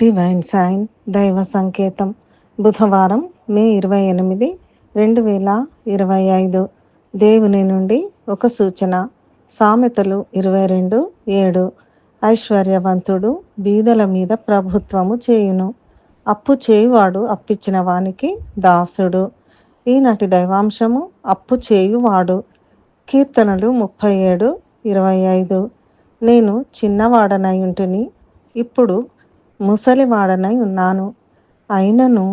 Divine sign దైవ సంకేతం బుధవారం మే ఇరవై ఎనిమిది రెండు వేల ఇరవై ఐదు. దేవుని నుండి ఒక సూచన. సామెతలు ఇరవై రెండు ఏడు. ఐశ్వర్యవంతుడు బీదల మీద ప్రభుత్వము చేయును. అప్పు చేయువాడు అప్పిచ్చిన వానికి దాసుడు. ఈనాటి దైవాంశము అప్పు చేయువాడు. కీర్తనలు ముప్పై ఏడు ఇరవై ఐదు. నేను చిన్నవాడనై ఉంటుని ఇప్పుడు ముసలివాడనై ఉన్నాను. అయినను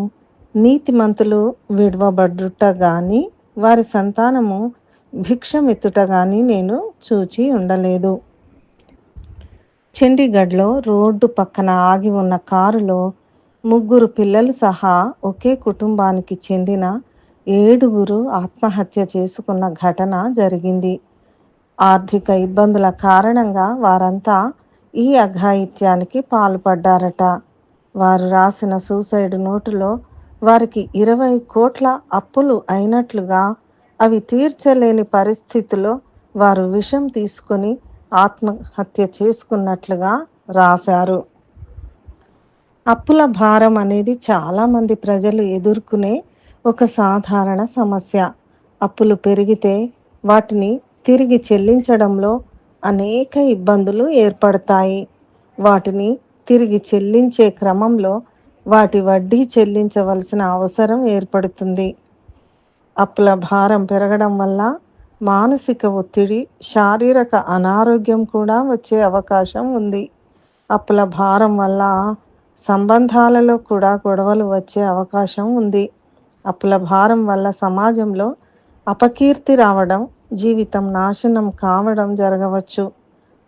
నీతిమంతులు విడవబడుట గాని వారి సంతానము భిక్షమెత్తుట గాని నేను చూచి ఉండలేదు. చండీగఢ్లో రోడ్డు పక్కన ఆగి ఉన్న కారులో ముగ్గురు పిల్లలు సహా ఒకే కుటుంబానికి చెందిన ఏడుగురు ఆత్మహత్య చేసుకున్న ఘటన జరిగింది. ఆర్థిక ఇబ్బందుల కారణంగా వారంతా ఈ అఘాయిత్యానికి పాల్పడ్డారట. వారు రాసిన సూసైడ్ నోటులో వారికి ఇరవై కోట్ల అప్పులు అయినట్లుగా అవి తీర్చలేని పరిస్థితిలో వారు విషం తీసుకొని ఆత్మహత్య చేసుకున్నట్లుగా రాశారు. అప్పుల భారం అనేది చాలామంది ప్రజలు ఎదుర్కొనే ఒక సాధారణ సమస్య. అప్పులు పెరిగితే వాటిని తిరిగి చెల్లించడంలో అనేక ఇబ్బందులు ఏర్పడతాయి. వాటిని తిరిగి చెల్లించే క్రమంలో వాటి వడ్డీ చెల్లించవలసిన అవసరం ఏర్పడుతుంది. అప్పుల భారం పెరగడం వల్ల మానసిక ఒత్తిడి శారీరక అనారోగ్యం కూడా వచ్చే అవకాశం ఉంది. అప్పుల భారం వల్ల సంబంధాలలో కూడా గొడవలు వచ్చే అవకాశం ఉంది. అప్పుల భారం వల్ల సమాజంలో అపకీర్తి రావడం జీవితం నాశనం కావడం జరగవచ్చు.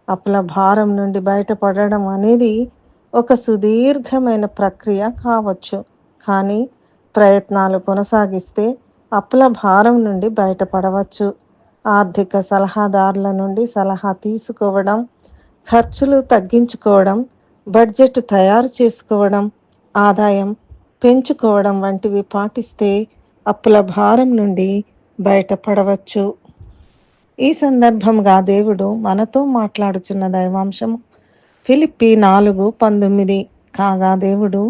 అప్పుల భారం నుండి బయటపడడం అనేది ఒక సుదీర్ఘమైన ప్రక్రియ కావచ్చు. కానీ ప్రయత్నాలు కొనసాగిస్తే అప్పుల భారం నుండి బయటపడవచ్చు. ఆర్థిక సలహాదారుల నుండి సలహా తీసుకోవడం ఖర్చులు తగ్గించుకోవడం బడ్జెట్ తయారు చేసుకోవడం ఆదాయం పెంచుకోవడం వంటివి పాటిస్తే అప్పుల భారం నుండి బయటపడవచ్చు. ఈ సందర్భంగా దేవుడు మనతో మాట్లాడుచున్న దైవాంశం ఫిలిప్పి నాలుగు పంతొమ్మిది. కాగా దేవుడు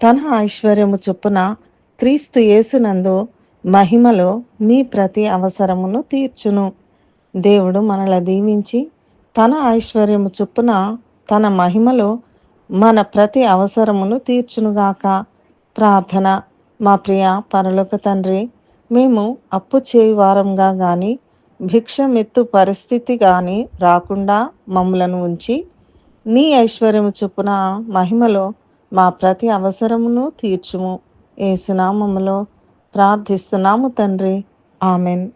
తన ఐశ్వర్యము చొప్పున క్రీస్తు యేసునందు మహిమలో మీ ప్రతి అవసరమును తీర్చును. దేవుడు మనల దీవించి తన ఐశ్వర్యము చొప్పున తన మహిమలో మన ప్రతి అవసరమును తీర్చునుగాక ప్రార్థన. మా ప్రియ పరలోక తండ్రి మేము అప్పు చేయి వారంగా కానీ భిక్షమెత్తు పరిస్థితి కానీ రాకుండా మమ్మలను ఉంచి నీ ఐశ్వర్యము చొప్పున మహిమలో మా ప్రతి అవసరమును తీర్చుము. ఏసునామములో ప్రార్థిస్తున్నాము తండ్రి. ఆమెన్.